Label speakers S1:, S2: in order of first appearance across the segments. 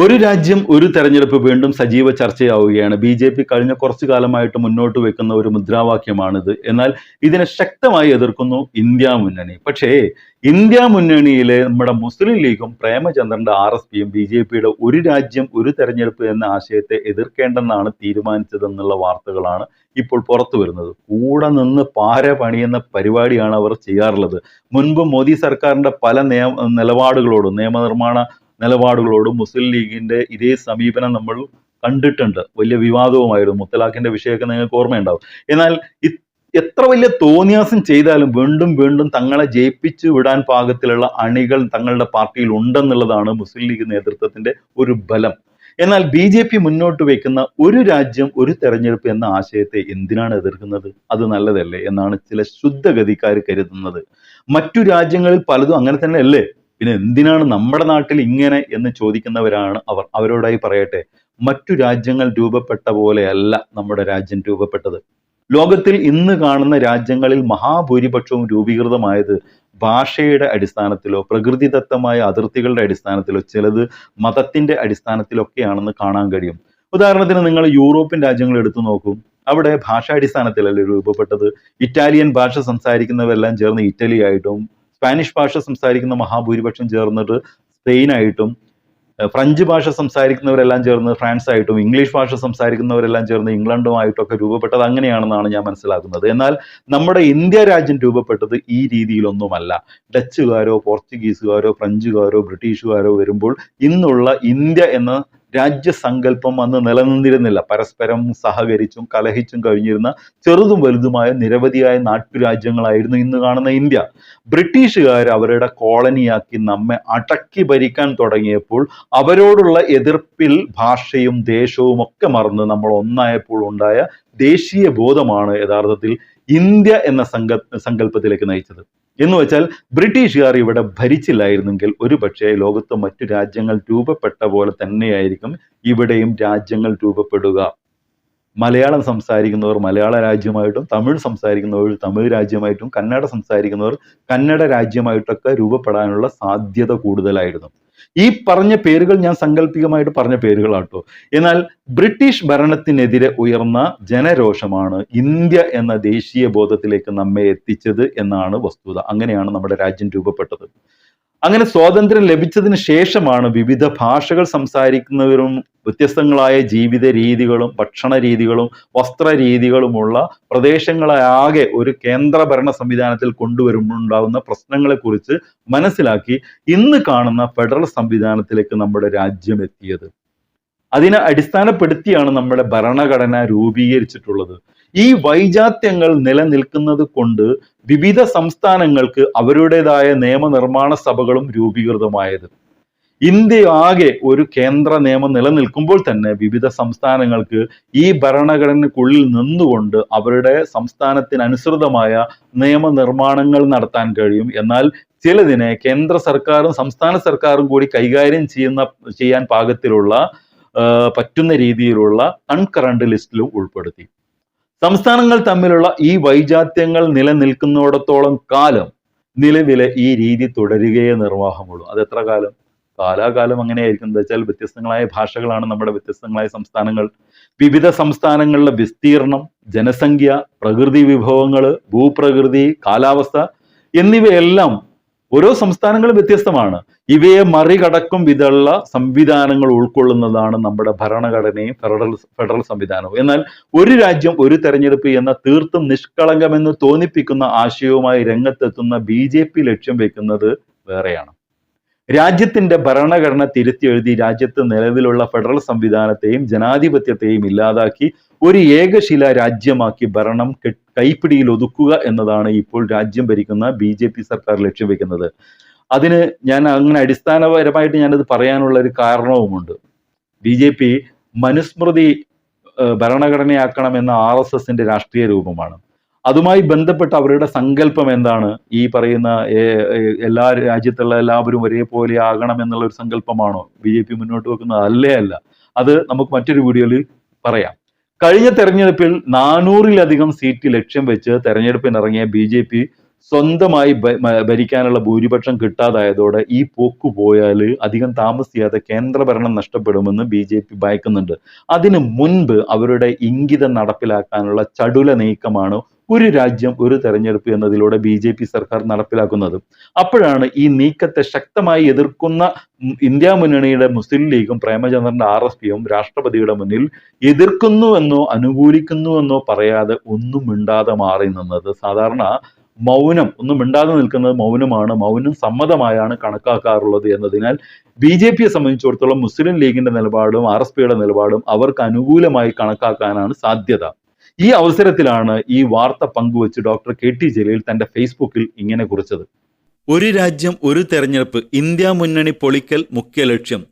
S1: ഒരു രാജ്യം ഒരു തെരഞ്ഞെടുപ്പ് വീണ്ടും സജീവ ചർച്ചയാവുകയാണ്. ബി ജെ പി കഴിഞ്ഞ കുറച്ചു കാലമായിട്ട് മുന്നോട്ട് വെക്കുന്ന ഒരു മുദ്രാവാക്യമാണിത്. എന്നാൽ ഇതിനെ ശക്തമായി എതിർക്കുന്നു ഇന്ത്യ മുന്നണി. പക്ഷേ ഇന്ത്യ മുന്നണിയിലെ നമ്മുടെ മുസ്ലിം ലീഗും പ്രേമചന്ദ്രന്റെ ആർ എസ് പിയും ബി ജെ പിയുടെ ഒരു രാജ്യം ഒരു തെരഞ്ഞെടുപ്പ് എന്ന ആശയത്തെ എതിർക്കേണ്ടെന്നാണ് തീരുമാനിച്ചതെന്നുള്ള വാർത്തകളാണ് ഇപ്പോൾ പുറത്തു വരുന്നത്. കൂടെ നിന്ന് പാര പണിയുന്ന പരിപാടിയാണ് അവർ ചെയ്യാറുള്ളത്. മുൻപ് മോദി സർക്കാരിന്റെ പല നിയമ നിലപാടുകളോടും നിയമനിർമ്മാണ നിലപാടുകളോടും മുസ്ലിം ലീഗിന്റെ ഇതേ സമീപനം നമ്മൾ കണ്ടിട്ടുണ്ട്. വലിയ വിവാദവുമായിരുന്നു. മുത്തലാഖിന്റെ വിഷയമൊക്കെ നിങ്ങൾക്ക് ഓർമ്മയുണ്ടാവും. എന്നാൽ എത്ര വലിയ തോന്നിയാസം ചെയ്താലും വീണ്ടും വീണ്ടും തങ്ങളെ ജയിപ്പിച്ചു വിടാൻ പാകത്തിലുള്ള അണികൾ തങ്ങളുടെ പാർട്ടിയിൽ ഉണ്ടെന്നുള്ളതാണ് മുസ്ലിം ലീഗ് നേതൃത്വത്തിന്റെ ഒരു ബലം. എന്നാൽ ബി ജെ പി മുന്നോട്ട് വയ്ക്കുന്ന ഒരു രാജ്യം ഒരു തെരഞ്ഞെടുപ്പ് എന്ന ആശയത്തെ എന്തിനാണ് എതിർക്കുന്നത്? അത് നല്ലതല്ലേ? എന്നാണ് ചില ശുദ്ധഗതിക്കാർ കരുതുന്നത്. മറ്റു രാജ്യങ്ങളിൽ പലതും അങ്ങനെ തന്നെ അല്ലേ പിന്നെ എന്തിനാണ് നമ്മുടെ നാട്ടിൽ ഇങ്ങനെ എന്ന് ചോദിക്കുന്നവരാണ് അവർ. അവരോടായി പറയട്ടെ. മറ്റു രാജ്യങ്ങൾ രൂപപ്പെട്ട പോലെയല്ല നമ്മുടെ രാജ്യം രൂപപ്പെട്ടത്. ലോകത്തിൽ ഇന്ന് കാണുന്ന രാജ്യങ്ങളിൽ മഹാഭൂരിപക്ഷവും രൂപീകൃതമായത് ഭാഷയുടെ അടിസ്ഥാനത്തിലോ പ്രകൃതിദത്തമായ അതിർത്തികളുടെ അടിസ്ഥാനത്തിലോ ചിലത് മതത്തിന്റെ അടിസ്ഥാനത്തിലൊക്കെയാണെന്ന് കാണാൻ കഴിയും. ഉദാഹരണത്തിന് നിങ്ങൾ യൂറോപ്യൻ രാജ്യങ്ങൾ എടുത്തു നോക്കൂ. അവിടെ ഭാഷാടിസ്ഥാനത്തിലല്ലേ രൂപപ്പെട്ടത്? ഇറ്റാലിയൻ ഭാഷ സംസാരിക്കുന്നവരെല്ലാം ചേർന്ന് ഇറ്റലി ആയിട്ടും സ്പാനിഷ് ഭാഷ സംസാരിക്കുന്ന മഹാഭൂരിപക്ഷം ചേർന്നിട്ട് സ്പെയിനായിട്ടും ഫ്രഞ്ച് ഭാഷ സംസാരിക്കുന്നവരെല്ലാം ചേർന്ന് ഫ്രാൻസ് ആയിട്ടും ഇംഗ്ലീഷ് ഭാഷ സംസാരിക്കുന്നവരെല്ലാം ചേർന്ന് ഇംഗ്ലണ്ടുമായിട്ടൊക്കെ രൂപപ്പെട്ടത് അങ്ങനെയാണെന്നാണ് ഞാൻ മനസ്സിലാക്കുന്നത്. എന്നാൽ നമ്മുടെ ഇന്ത്യ രാജ്യം രൂപപ്പെട്ടത് ഈ രീതിയിലൊന്നുമല്ല. ഡച്ചുകാരോ പോർച്ചുഗീസുകാരോ ഫ്രഞ്ചുകാരോ ബ്രിട്ടീഷുകാരോ വരുമ്പോൾ ഇന്നുള്ള ഇന്ത്യ എന്ന രാജ്യസങ്കല്പം അന്ന് നിലനിന്നിരുന്നില്ല. പരസ്പരം സഹകരിച്ചും കലഹിച്ചും കഴിഞ്ഞിരുന്ന ചെറുതും വലുതുമായ നിരവധിയായ നാട്ടുരാജ്യങ്ങളായിരുന്നു ഇന്ന് കാണുന്ന ഇന്ത്യ. ബ്രിട്ടീഷുകാർ അവരുടെ കോളനിയാക്കി നമ്മെ അടക്കി ഭരിക്കാൻ തുടങ്ങിയപ്പോൾ അവരോടുള്ള എതിർപ്പിൽ ഭാഷയും ദേശവും ഒക്കെ മറന്ന് നമ്മൾ ഒന്നായപ്പോൾ ഉണ്ടായ ദേശീയ ബോധമാണ് യഥാർത്ഥത്തിൽ ഇന്ത്യ എന്ന സങ്ക സങ്കല്പത്തിലേക്ക് നയിച്ചത്. എന്ന് വെച്ചാൽ ബ്രിട്ടീഷുകാർ ഇവിടെ ഭരിച്ചില്ലായിരുന്നെങ്കിൽ ഒരു പക്ഷേ ലോകത്ത് മറ്റു രാജ്യങ്ങൾ രൂപപ്പെട്ട പോലെ തന്നെയായിരിക്കും ഇവിടെയും രാജ്യങ്ങൾ രൂപപ്പെടുക. മലയാളം സംസാരിക്കുന്നവർ മലയാള രാജ്യമായിട്ടും തമിഴ് സംസാരിക്കുന്നവർ തമിഴ് രാജ്യമായിട്ടും കന്നഡ സംസാരിക്കുന്നവർ കന്നഡ രാജ്യമായിട്ടൊക്കെ രൂപപ്പെടാനുള്ള സാധ്യത കൂടുതലായിരുന്നു. ഈ പറഞ്ഞ പേരുകൾ ഞാൻ സങ്കല്പികമായിട്ട് പറഞ്ഞ പേരുകളാട്ടോ. എന്നാൽ ബ്രിട്ടീഷ് ഭരണത്തിനെതിരെ ഉയർന്ന ജനരോഷമാണ് ഇന്ത്യ എന്ന ദേശീയ ബോധത്തിലേക്ക് നമ്മെ എത്തിച്ചത് എന്നാണ് വസ്തുത. അങ്ങനെയാണ് നമ്മുടെ രാജ്യം രൂപപ്പെട്ടത്. അങ്ങനെ സ്വാതന്ത്ര്യം ലഭിച്ചതിന് ശേഷമാണ് വിവിധ ഭാഷകൾ സംസാരിക്കുന്നവരും വ്യത്യസ്തങ്ങളായ ജീവിത രീതികളും ഭക്ഷണ രീതികളും വസ്ത്ര രീതികളുമുള്ള പ്രദേശങ്ങളാകെ ഒരു കേന്ദ്ര ഭരണ സംവിധാനത്തിൽ പ്രശ്നങ്ങളെ പ്രശ്നങ്ങളെക്കുറിച്ച് മനസ്സിലാക്കി ഇന്ന് കാണുന്ന ഫെഡറൽ സംവിധാനത്തിലേക്ക് നമ്മുടെ രാജ്യം എത്തിയത്. അതിനെ അടിസ്ഥാനപ്പെടുത്തിയാണ് നമ്മുടെ ഭരണഘടന രൂപീകരിച്ചിട്ടുള്ളത്. ഈ വൈജാത്യങ്ങൾ നിലനിൽക്കുന്നത് കൊണ്ട് വിവിധ സംസ്ഥാനങ്ങൾക്ക് അവരുടേതായ നിയമനിർമ്മാണ സഭകളും രൂപീകൃതമായത്. ഇന്ത്യ ആകെ ഒരു കേന്ദ്ര നിയമം നിലനിൽക്കുമ്പോൾ തന്നെ വിവിധ സംസ്ഥാനങ്ങൾക്ക് ഈ ഭരണഘടനക്കുള്ളിൽ നിന്നുകൊണ്ട് അവരുടെ സംസ്ഥാനത്തിനനുസൃതമായ നിയമനിർമ്മാണങ്ങൾ നടത്താൻ കഴിയും. എന്നാൽ ചിലതിനെ കേന്ദ്ര സർക്കാരും സംസ്ഥാന സർക്കാരും കൂടി കൈകാര്യം ചെയ്യുന്ന ചെയ്യാൻ പാകത്തിലുള്ള പറ്റുന്ന രീതിയിലുള്ള കൺകറണ്ട് ലിസ്റ്റിലും ഉൾപ്പെടുത്തി. സംസ്ഥാനങ്ങൾ തമ്മിലുള്ള ഈ വൈജാത്യങ്ങൾ നിലനിൽക്കുന്നിടത്തോളം കാലം നിലവിലെ ഈ രീതി തുടരുകയേ നിർവാഹമുള്ളൂ. അത് എത്ര കാലം? കാലാകാലം അങ്ങനെയായിരിക്കും. എന്താ വെച്ചാൽ വ്യത്യസ്തങ്ങളായ ഭാഷകളാണ് നമ്മുടെ വ്യത്യസ്തങ്ങളായ സംസ്ഥാനങ്ങൾ. വിവിധ സംസ്ഥാനങ്ങളിലെ വിസ്തീർണം ജനസംഖ്യ പ്രകൃതി വിഭവങ്ങൾ ഭൂപ്രകൃതി കാലാവസ്ഥ എന്നിവയെല്ലാം ഓരോ സംസ്ഥാനങ്ങളും വ്യത്യസ്തമാണ്. ഇവയെ മറികടക്കും വിധമുള്ള സംവിധാനങ്ങൾ ഉൾക്കൊള്ളുന്നതാണ് നമ്മുടെ ഭരണഘടനയും ഫെഡറൽ ഫെഡറൽ സംവിധാനവും. എന്നാൽ ഒരു രാജ്യം ഒരു തെരഞ്ഞെടുപ്പ് എന്ന തീർത്തും നിഷ്കളങ്കമെന്ന് തോന്നിപ്പിക്കുന്ന ആശയവുമായി രംഗത്തെത്തുന്ന ബി ലക്ഷ്യം വെക്കുന്നത് വേറെയാണ്. രാജ്യത്തിന്റെ ഭരണഘടന തിരുത്തി എഴുതി രാജ്യത്ത് നിലവിലുള്ള ഫെഡറൽ സംവിധാനത്തെയും ജനാധിപത്യത്തെയും ഇല്ലാതാക്കി ഒരു ഏകശില രാജ്യമാക്കി ഭരണം കൈപ്പിടിയിൽ ഒതുക്കുക എന്നതാണ് ഇപ്പോൾ രാജ്യം ഭരിക്കുന്ന ബി സർക്കാർ ലക്ഷ്യം വെക്കുന്നത്. അതിന് ഞാൻ അങ്ങനെ അടിസ്ഥാനപരമായിട്ട് ഞാനത് പറയാനുള്ള ഒരു കാരണവുമുണ്ട്. ബി ജെ പി മനുസ്മൃതി ഭരണഘടനയാക്കണമെന്ന ആർ എസ് എസിന്റെ രാഷ്ട്രീയ രൂപമാണ്. അതുമായി ബന്ധപ്പെട്ട അവരുടെ സങ്കല്പം എന്താണ്? ഈ പറയുന്ന എല്ലാ രാജ്യത്തുള്ള എല്ലാവരും ഒരേപോലെ ആകണം എന്നുള്ള ഒരു സങ്കല്പമാണോ? ബി ജെ പി മുന്നോട്ട് വെക്കുന്നത്? അല്ലേ അല്ല. അത് നമുക്ക് മറ്റൊരു വീഡിയോയിൽ പറയാം. കഴിഞ്ഞ തെരഞ്ഞെടുപ്പിൽ നാനൂറിലധികം സീറ്റ് ലക്ഷ്യം വെച്ച് തെരഞ്ഞെടുപ്പിനിറങ്ങിയ ബി ജെ പി സ്വന്തമായി ഭരിക്കാനുള്ള ഭൂരിപക്ഷം കിട്ടാതായതോടെ ഈ പോക്ക് പോയാൽ അധികം താമസിയാതെ കേന്ദ്രഭരണം നഷ്ടപ്പെടുമെന്ന് ബി ജെ പി ഭയക്കുന്നുണ്ട്. അതിനു മുൻപ് അവരുടെ ഇംഗിതം നടപ്പിലാക്കാനുള്ള ചടുല നീക്കമാണ് ഒരു രാജ്യം ഒരു തെരഞ്ഞെടുപ്പ് എന്നതിലൂടെ ബി ജെ പി സർക്കാർ നടപ്പിലാക്കുന്നത്. അപ്പോഴാണ് ഈ നീക്കത്തെ ശക്തമായി എതിർക്കുന്ന ഇന്ത്യ മുന്നണിയുടെ മുസ്ലിം ലീഗും പ്രേമചന്ദ്രന്റെ ആർ എസ് പിയും രാഷ്ട്രപതിയുടെ മുന്നിൽ എതിർക്കുന്നുവെന്നോ അനുകൂലിക്കുന്നുവെന്നോ പറയാതെ ഒന്നും മിണ്ടാതെ മാറി നിന്നത്. സാധാരണ മൗനം ഒന്നും മിണ്ടാതെ നിൽക്കുന്നത് മൗനമാണ്. മൗനം സമ്മതമായാണ് കണക്കാക്കാറുള്ളത് എന്നതിനാൽ ബി ജെ പിയെ സംബന്ധിച്ചിടത്തോളം മുസ്ലിം ലീഗിന്റെ നിലപാടും ആർ എസ് പിയുടെ നിലപാടും അവർക്ക് അനുകൂലമായി കണക്കാക്കാനാണ് സാധ്യത. ഈ അവസരത്തിലാണ് ഈ വാർത്ത പങ്കുവച്ച് ഡോക്ടർ കെ ടി ജലീൽ തന്റെ ഫേസ്ബുക്കിൽ ഇങ്ങനെ കുറിച്ചത്. ഒരു രാജ്യം ഒരു തെരഞ്ഞെടുപ്പ് ഇന്ത്യ മുന്നണി പൊളിക്കൽ മുഖ്യ ലക്ഷ്യം.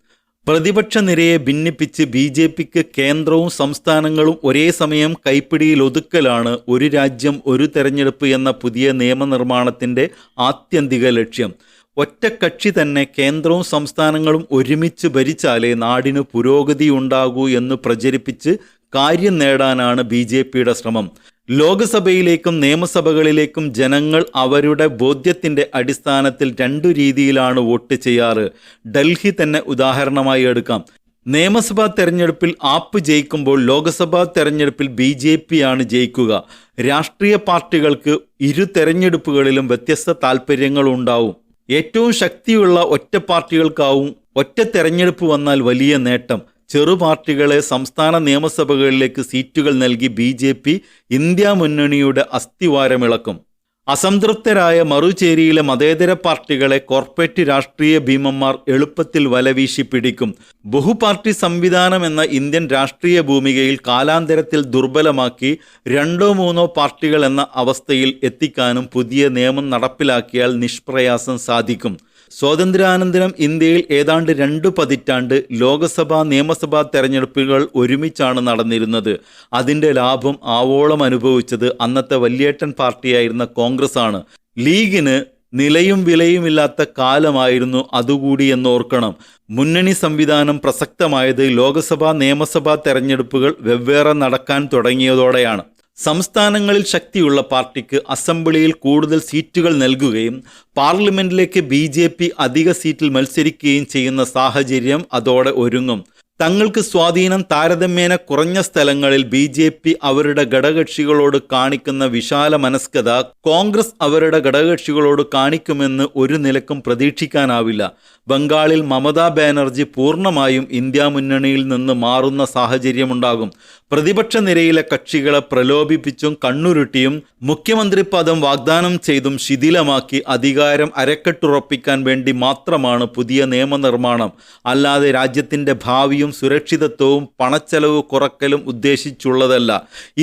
S1: പ്രതിപക്ഷ നിരയെ ഭിന്നിപ്പിച്ച് ബി ജെ പിക്ക് കേന്ദ്രവും സംസ്ഥാനങ്ങളും ഒരേ സമയം കൈപ്പിടിയിൽ ഒതുക്കലാണ് ഒരു രാജ്യം ഒരു തെരഞ്ഞെടുപ്പ് എന്ന പുതിയ നിയമനിർമ്മാണത്തിന്റെ ആത്യന്തിക ലക്ഷ്യം. ഒറ്റക്കക്ഷി തന്നെ കേന്ദ്രവും സംസ്ഥാനങ്ങളും ഒരുമിച്ച് ഭരിച്ചാലേ നാടിന് പുരോഗതി ഉണ്ടാകൂ എന്ന് പ്രചരിപ്പിച്ച് കാര്യം നേടാനാണ് ബി ജെ പിയുടെ ശ്രമം. ലോക്സഭയിലേക്കും നിയമസഭകളിലേക്കും ജനങ്ങൾ അവരുടെ ബോധ്യത്തിന്റെ അടിസ്ഥാനത്തിൽ രണ്ടു രീതിയിലാണ് വോട്ട് ചെയ്യാറ്. ഡൽഹി തന്നെ ഉദാഹരണമായി എടുക്കാം. നിയമസഭാ തെരഞ്ഞെടുപ്പിൽ ആപ്പ് ജയിക്കുമ്പോൾ ലോക്സഭാ തെരഞ്ഞെടുപ്പിൽ ബി ജെ പി ആണ് ജയിക്കുക. രാഷ്ട്രീയ പാർട്ടികൾക്ക് ഇരു തെരഞ്ഞെടുപ്പുകളിലും വ്യത്യസ്ത താല്പര്യങ്ങൾ ഉണ്ടാവും ഏറ്റവും ശക്തിയുള്ള ഒറ്റ പാർട്ടികൾക്കാവും ഒറ്റ തെരഞ്ഞെടുപ്പ് വന്നാൽ വലിയ നേട്ടം. ചെറു പാർട്ടികളെ സംസ്ഥാന നിയമസഭകളിലേക്ക് സീറ്റുകൾ നൽകി ബി ജെ പി ഇന്ത്യ മുന്നണിയുടെ അസ്ഥിവാരമിളക്കും അസംതൃപ്തരായ മറുചേരിയിലെ മതേതര പാർട്ടികളെ കോർപ്പറേറ്റ് രാഷ്ട്രീയ ഭീമന്മാർ എളുപ്പത്തിൽ വലവീശി പിടിക്കും. ബഹുപാർട്ടി സംവിധാനം എന്ന ഇന്ത്യൻ രാഷ്ട്രീയ ഭൂമികയിൽ കാലാന്തരത്തിൽ ദുർബലമാക്കി രണ്ടോ മൂന്നോ പാർട്ടികൾ എന്ന അവസ്ഥയിൽ എത്തിക്കാനും പുതിയ നിയമം നടപ്പിലാക്കിയാൽ നിഷ്പ്രയാസം സാധിക്കും. സ്വാതന്ത്ര്യാനന്തരം ഇന്ത്യയിൽ ഏതാണ്ട് രണ്ടു പതിറ്റാണ്ട് ലോകസഭാ നിയമസഭാ തെരഞ്ഞെടുപ്പുകൾ ഒരുമിച്ചാണ് നടന്നിരുന്നത്. അതിന്റെ ലാഭം ആവോളം അനുഭവിച്ചത് അന്നത്തെ വല്യേട്ടൻ പാർട്ടിയായിരുന്ന കോൺഗ്രസ് ആണ് ലീഗിന് നിലയും വിലയുമില്ലാത്ത കാലമായിരുന്നു അതുകൂടി എന്ന് ഓർക്കണം മുന്നണി സംവിധാനം പ്രസക്തമായത് ലോകസഭാ നിയമസഭാ തെരഞ്ഞെടുപ്പുകൾ വെവ്വേറെ നടക്കാൻ തുടങ്ങിയതോടെയാണ്. സംസ്ഥാനങ്ങളിൽ ശക്തിയുള്ള പാർട്ടിക്ക് അസംബ്ലിയിൽ കൂടുതൽ സീറ്റുകൾ നൽകുകയും പാർലമെന്റിലേക്ക് ബി അധിക സീറ്റിൽ മത്സരിക്കുകയും ചെയ്യുന്ന സാഹചര്യം അതോടെ ഒരുങ്ങും. തങ്ങൾക്ക് സ്വാധീനം താരതമ്യേന കുറഞ്ഞ സ്ഥലങ്ങളിൽ ബി ജെ പി അവരുടെ ഘടകകക്ഷികളോട് കാണിക്കുന്ന വിശാല മനസ്കത കോൺഗ്രസ് അവരുടെ ഘടകകക്ഷികളോട് കാണിക്കുമെന്ന് ഒരു നിലക്കും പ്രതീക്ഷിക്കാനാവില്ല. ബംഗാളിൽ മമതാ ബാനർജി പൂർണമായും ഇന്ത്യ മുന്നണിയിൽ നിന്ന് മാറുന്ന സാഹചര്യമുണ്ടാകും. പ്രതിപക്ഷ നിരയിലെ കക്ഷികളെ പ്രലോഭിപ്പിച്ചും കണ്ണുരുട്ടിയും മുഖ്യമന്ത്രി പദം വാഗ്ദാനം ചെയ്തും ശിഥിലമാക്കി അധികാരം അരക്കെട്ടുറപ്പിക്കാൻ വേണ്ടി മാത്രമാണ് പുതിയ നിയമനിർമ്മാണം. അല്ലാതെ രാജ്യത്തിന്റെ ഭാവിയും സുരക്ഷിതത്വവും പണച്ചെലവ് കുറക്കലും ഉദ്ദേശിച്ചുള്ളതല്ല.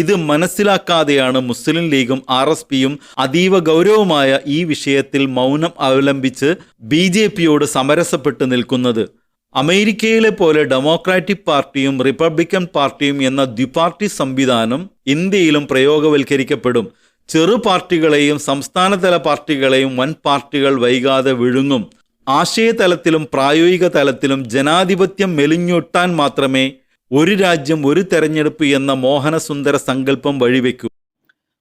S1: ഇത് മനസ്സിലാക്കാതെയാണ് മുസ്ലിം ലീഗും ആർ എസ് പിയും അതീവ ഗൗരവമായ ഈ വിഷയത്തിൽ മൗനം അവലംബിച്ച് ബി ജെ പിയോട് സമരസപ്പെട്ട് നിൽക്കുന്നത്. അമേരിക്കയിലെ പോലെ ഡെമോക്രാറ്റിക് പാർട്ടിയും റിപ്പബ്ലിക്കൻ പാർട്ടിയും എന്ന ദ്വിപാർട്ടി സംവിധാനം ഇന്ത്യയിലും പ്രയോഗവൽക്കരിക്കപ്പെടും. ചെറു പാർട്ടികളെയും സംസ്ഥാനതല പാർട്ടികളെയും വൻ പാർട്ടികൾ വൈകാതെ വിഴുങ്ങും. ആശയതലത്തിലും പ്രായോഗിക തലത്തിലും ജനാധിപത്യം മെലിഞ്ഞൊട്ടാൻ മാത്രമേ ഒരു രാജ്യം ഒരു തെരഞ്ഞെടുപ്പ് എന്ന മോഹനസുന്ദര സങ്കല്പം വഴിവെക്കൂ.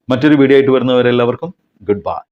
S1: മറ്റൊരു വീഡിയോ ആയിട്ട് വരുന്നവരെല്ലാവർക്കും ഗുഡ് ബൈ